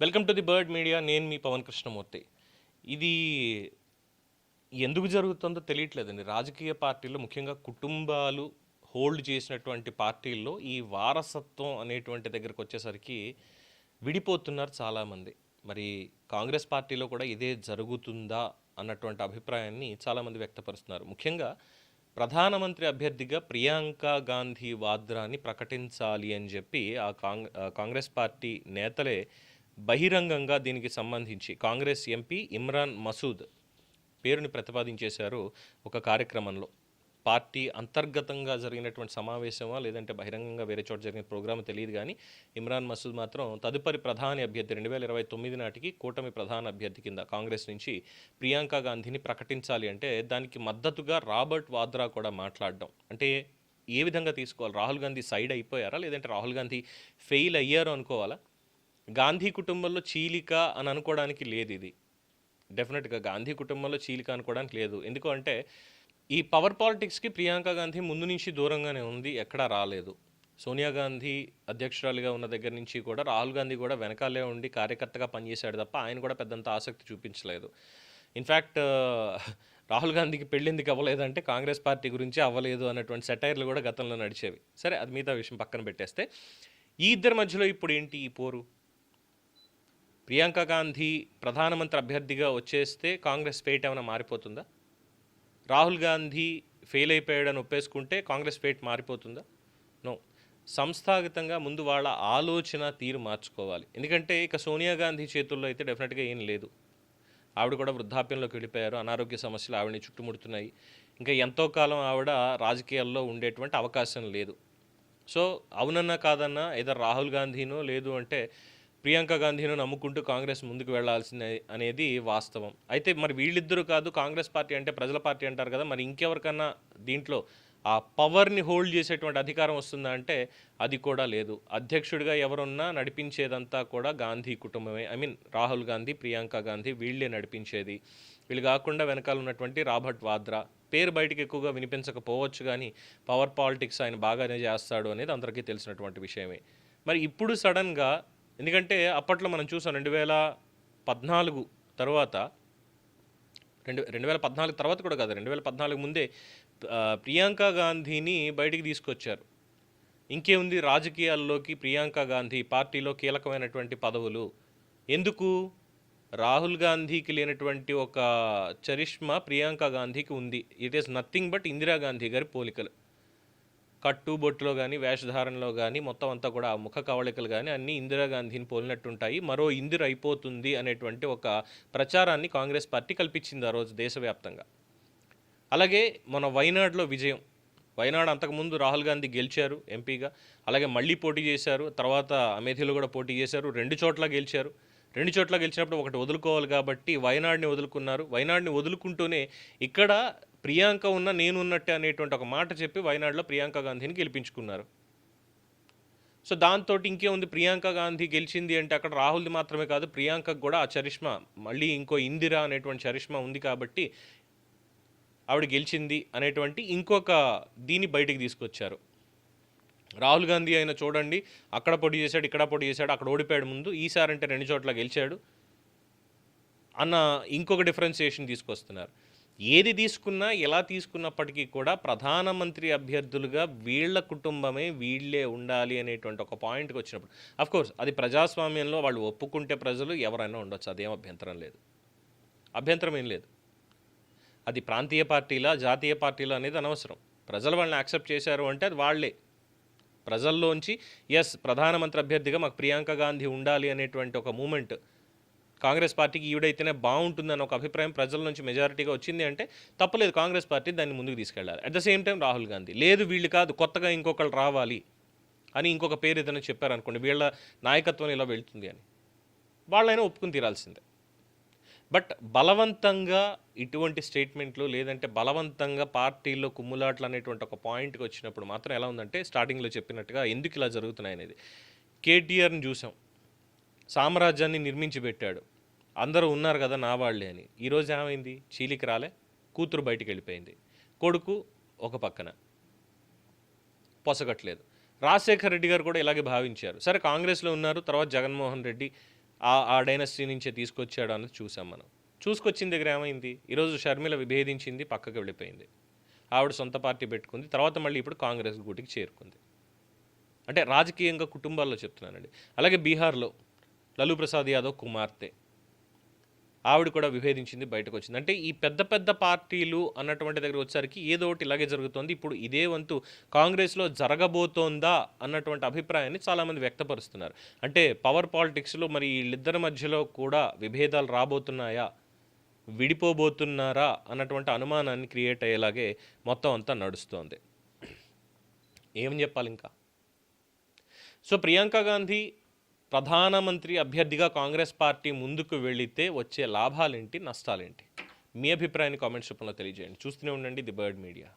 Welcome to the bird media. నేను మీ పవన్ కృష్ణమూర్తి. ఇది ఎందుకు జరుగుతుందో తెలియట్లేదండి. రాజకీయ పార్టీలో ముఖ్యంగా కుటుంబాలు హోల్డ్ చేసినటువంటి పార్టీల్లో ఈ వారసత్వం అనేటువంటి దగ్గరకు వచ్చేసరికి విడిపోతున్నారు చాలామంది. మరి కాంగ్రెస్ పార్టీలో కూడా ఇదే జరుగుతుందా అన్నటువంటి అభిప్రాయాన్ని చాలామంది వ్యక్తపరుస్తున్నారు. ముఖ్యంగా ప్రధానమంత్రి అభ్యర్థిగా ప్రియాంక గాంధీ వాద్రాని ప్రకటించాలి అని చెప్పి ఆ కాంగ్ ఆ కాంగ్రెస్ పార్టీ నేతలే బహిరంగంగా దీనికి సంబంధించి కాంగ్రెస్ ఎంపీ ఇమ్రాన్ మసూద్ పేరుని ప్రతిపాదించేశారు ఒక కార్యక్రమంలో. పార్టీ అంతర్గతంగా జరిగినటువంటి సమావేశమా లేదంటే బహిరంగంగా వేరే చోట జరిగిన ప్రోగ్రామ్ తెలియదు కానీ ఇమ్రాన్ మసూద్ మాత్రం తదుపరి ప్రధాని అభ్యర్థి రెండు వేల ఇరవై తొమ్మిది నాటికి కూటమి ప్రధాన అభ్యర్థి కింద కాంగ్రెస్ నుంచి ప్రియాంక గాంధీని ప్రకటించాలి అంటే దానికి మద్దతుగా రాబర్ట్ వాద్రా కూడా మాట్లాడడం. అంటే ఏ విధంగా తీసుకోవాలి? రాహుల్ గాంధీ సైడ్ అయిపోయారా? లేదంటే రాహుల్ గాంధీ ఫెయిల్ అయ్యారు అనుకోవాలా? గాంధీ కుటుంబంలో చీలిక అని అనుకోవడానికి లేదు ఇది. డెఫినెట్గా గాంధీ కుటుంబంలో చీలిక అనుకోవడానికి లేదు. ఎందుకు అంటే ఈ పవర్ పాలిటిక్స్కి ప్రియాంక గాంధీ ముందు నుంచి దూరంగానే ఉంది ఎక్కడా రాలేదు. సోనియా గాంధీ అధ్యక్షురాలిగా ఉన్న దగ్గర నుంచి కూడా రాహుల్ గాంధీ కూడా వెనకాలే ఉండి కార్యకర్తగా పనిచేశాడు తప్ప ఆయన కూడా పెద్దంత ఆసక్తి చూపించలేదు. ఇన్ఫ్యాక్ట్ రాహుల్ గాంధీకి పెళ్ళెందుకు అవ్వలేదంటే కాంగ్రెస్ పార్టీ గురించి అవ్వలేదు అన్నటువంటి సెటైర్లు కూడా గతంలో నడిచేవి. సరే అది మిగతా విషయం పక్కన పెట్టేస్తే ఈ ఇద్దరి మధ్యలో ఇప్పుడు ఏంటి ఈ పోరు? ప్రియాంక గాంధీ ప్రధానమంత్రి అభ్యర్థిగా వచ్చేస్తే కాంగ్రెస్ ఫేట్ ఏమైనా మారిపోతుందా? రాహుల్ గాంధీ ఫెయిల్ అయిపోయాడని ఒప్పేసుకుంటే కాంగ్రెస్ ఫేట్ మారిపోతుందా? నో. సంస్థాగతంగా ముందు వాళ్ళ ఆలోచన తీరు మార్చుకోవాలి. ఎందుకంటే ఇక సోనియా గాంధీ చేతుల్లో అయితే డెఫినెట్గా ఏం లేదు. ఆవిడ కూడా వృద్ధాప్యంలోకి వెళ్ళిపోయారు. అనారోగ్య సమస్యలు ఆవిడని చుట్టుముడుతున్నాయి. ఇంకా ఎంతో కాలం ఆవిడ రాజకీయాల్లో ఉండేటువంటి అవకాశం లేదు. సో అవునన్నా కాదన్నా ఏదో రాహుల్ గాంధీనో లేదు అంటే ప్రియాంక గాంధీను నమ్ముకుంటూ కాంగ్రెస్ ముందుకు వెళ్ళాల్సిందే అనేది వాస్తవం. అయితే మరి వీళ్ళిద్దరూ కాదు కాంగ్రెస్ పార్టీ అంటే ప్రజల పార్టీ అంటారు కదా మరి ఇంకెవరికన్నా దీంట్లో ఆ పవర్ని హోల్డ్ చేసేటువంటి అధికారం వస్తుందా అంటే అది కూడా లేదు. అధ్యక్షుడిగా ఎవరున్నా నడిపించేదంతా కూడా గాంధీ కుటుంబమే. ఐ మీన్ రాహుల్ గాంధీ ప్రియాంక గాంధీ వీళ్ళే నడిపించేది. వీళ్ళు కాకుండా వెనకాల ఉన్నటువంటి రాబర్ట్ వాద్రా. పేరు బయటికి ఎక్కువగా వినిపించకపోవచ్చు కానీ పవర్ పాలిటిక్స్ ఆయన బాగానే చేస్తాడు అనేది అందరికీ తెలిసినటువంటి విషయమే. మరి ఇప్పుడు సడన్గా ఎందుకంటే అప్పట్లో మనం చూసాం రెండు వేల పద్నాలుగు తర్వాత రెండు రెండు వేల పద్నాలుగు తర్వాత కూడా కాదు రెండు వేల పద్నాలుగు ముందే ప్రియాంక గాంధీని బయటికి తీసుకొచ్చారు. ఇంకేముంది రాజకీయాల్లోకి ప్రియాంక గాంధీ పార్టీలో కీలకమైనటువంటి పదవులు. ఎందుకు? రాహుల్ గాంధీకి లేనటువంటి ఒక చరిష్మా ప్రియాంక గాంధీకి ఉంది. It is nothing but Indira Gandhi గారి పోలికలు. కట్టు బొట్టులో కానీ వేషధారణలో కానీ మొత్తం అంతా కూడా ఆ ముఖ కవళికలు కానీ అన్నీ ఇందిరాగాంధీని పోలినట్టుంటాయి. మరో ఇందిర అయిపోతుంది అనేటువంటి ఒక ప్రచారాన్ని కాంగ్రెస్ పార్టీ కల్పించింది ఆ రోజు దేశవ్యాప్తంగా. అలాగే మన వైనాడులో విజయం. వైనాడు అంతకుముందు రాహుల్ గాంధీ గెలిచారు ఎంపీగా. అలాగే మళ్ళీ పోటీ చేశారు. తర్వాత అమేథీలో కూడా పోటీ చేశారు. రెండు చోట్ల గెలిచారు. రెండు చోట్ల గెలిచినప్పుడు ఒకటి వదులుకోవాలి కాబట్టి వయనాడిని వదులుకున్నారు. వయనాడిని వదులుకుంటూనే ఇక్కడ ప్రియాంక ఉన్న నేను ఉన్నట్టే అనేటువంటి ఒక మాట చెప్పి వైనాడులో ప్రియాంక గాంధీని గెలిపించుకున్నారు. సో దాంతో ఇంకేముంది ప్రియాంక గాంధీ గెలిచింది అంటే అక్కడ రాహుల్ది మాత్రమే కాదు ప్రియాంకకు కూడా ఆ చరిష్మా మళ్ళీ ఇంకో ఇందిరా అనేటువంటి చరిష్మా ఉంది కాబట్టి ఆవిడ గెలిచింది అనేటువంటి ఇంకొక దీన్ని బయటికి తీసుకొచ్చారు. రాహుల్ గాంధీ అయినా చూడండి అక్కడ పోటీ చేశాడు ఇక్కడ పోటీ చేశాడు అక్కడ ఓడిపోయాడు ముందు ఈసారి అంటే రెండు చోట్ల గెలిచాడు అన్న ఇంకొక డిఫరెన్సియేషన్ తీసుకొస్తున్నారు. ఏది తీసుకున్నా ఎలా తీసుకున్నప్పటికీ కూడా ప్రధానమంత్రి అభ్యర్థులుగా వీళ్ళ కుటుంబమే వీళ్ళే ఉండాలి అనేటువంటి ఒక పాయింట్కి వచ్చినప్పుడు. అఫ్ కోర్స్ అది ప్రజాస్వామ్యంలో వాళ్ళు ఒప్పుకుంటే ప్రజలు ఎవరైనా ఉండొచ్చు. అదేం అభ్యంతరం లేదు. అభ్యంతరం ఏం లేదు. అది ప్రాంతీయ పార్టీలా జాతీయ పార్టీలా అనేది అనవసరం. ప్రజలు వాళ్ళని యాక్సెప్ట్ చేశారు అంటే అది వాళ్ళే. ప్రజల్లోంచి ఎస్ ప్రధానమంత్రి అభ్యర్థిగా మాకు ప్రియాంక గాంధీ ఉండాలి అనేటువంటి ఒక మూమెంట్ కాంగ్రెస్ పార్టీకి ఈవిడైతేనే బాగుంటుందని ఒక అభిప్రాయం ప్రజల నుంచి మెజారిటీగా వచ్చింది అంటే తప్పలేదు కాంగ్రెస్ పార్టీ దాన్ని ముందుకు తీసుకెళ్ళాలి. At the same time Rahul Gandhi. లేదు వీళ్ళు కాదు కొత్తగా ఇంకొకళ్ళు రావాలి అని ఇంకొక పేరు ఏదైనా చెప్పారనుకోండి వీళ్ళ నాయకత్వం ఇలా వెళ్తుంది అని. వాళ్ళైనా ఒప్పుకుని తీరాల్సిందే. బట్ బలవంతంగా ఇటువంటి స్టేట్మెంట్లు లేదంటే బలవంతంగా పార్టీలో కుమ్ములాట్లు అనేటువంటి ఒక పాయింట్కి వచ్చినప్పుడు మాత్రం ఎలా ఉందంటే స్టార్టింగ్లో చెప్పినట్టుగా ఎందుకు ఇలా జరుగుతున్నాయి అనేది. కేటీఆర్ని చూసాం. సామ్రాజ్యాన్ని నిర్మించి పెట్టాడు. అందరూ ఉన్నారు కదా నా వాళ్ళే అని. ఈరోజు ఏమైంది? చీలికి రాలే కూతురు బయటికి వెళ్ళిపోయింది. కొడుకు ఒక పక్కన. పొసగట్లేదు. రాజశేఖర్ రెడ్డి గారు కూడా ఇలాగే భావించారు. సరే కాంగ్రెస్లో ఉన్నారు తర్వాత జగన్మోహన్ రెడ్డి ఆ ఆ డైనస్టీ నుంచే తీసుకొచ్చాడు అన్నది చూసాం మనం. చూసుకొచ్చిన దగ్గర ఏమైంది? ఈరోజు షర్మిల విభేదించింది పక్కకు వెళ్ళిపోయింది. ఆవిడ సొంత పార్టీ పెట్టుకుంది తర్వాత మళ్ళీ ఇప్పుడు కాంగ్రెస్ గూటికి చేరుకుంది. అంటే రాజకీయంగా కుటుంబాల్లో చెప్తున్నానండి. అలాగే బీహార్లో లలూ ప్రసాద్ యాదవ్ కుమార్తె. ఆవిడ కూడా విభేదించింది బయటకు వచ్చింది అంటే ఈ పెద్ద పెద్ద పార్టీలు అన్నటువంటి దగ్గర వచ్చేసరికి ఏదో ఒకటి ఇలాగే జరుగుతోంది. ఇప్పుడు ఇదే వంతు కాంగ్రెస్లో జరగబోతోందా అన్నటువంటి అభిప్రాయాన్ని చాలామంది వ్యక్తపరుస్తున్నారు. అంటే పవర్ పాలిటిక్స్లో మరి వీళ్ళిద్దరి మధ్యలో కూడా విభేదాలు రాబోతున్నాయా? విడిపోబోతున్నారా? అన్నటువంటి అనుమానాన్ని క్రియేట్ అయ్యేలాగే మొత్తం అంతా నడుస్తోంది. ఏం చెప్పాలి ఇంకా సో ప్రియాంక గాంధీ ప్రధానమంత్రి అభ్యర్థిగా కాంగ్రెస్ పార్టీ ముందుకు వెళితే వచ్చే లాభాలేంటి నష్టాలేంటి? మీ అభిప్రాయాన్ని కామెంట్స్ రూపంలో తెలియజేయండి. చూస్తూనే ఉండండి ది బర్డ్ మీడియా.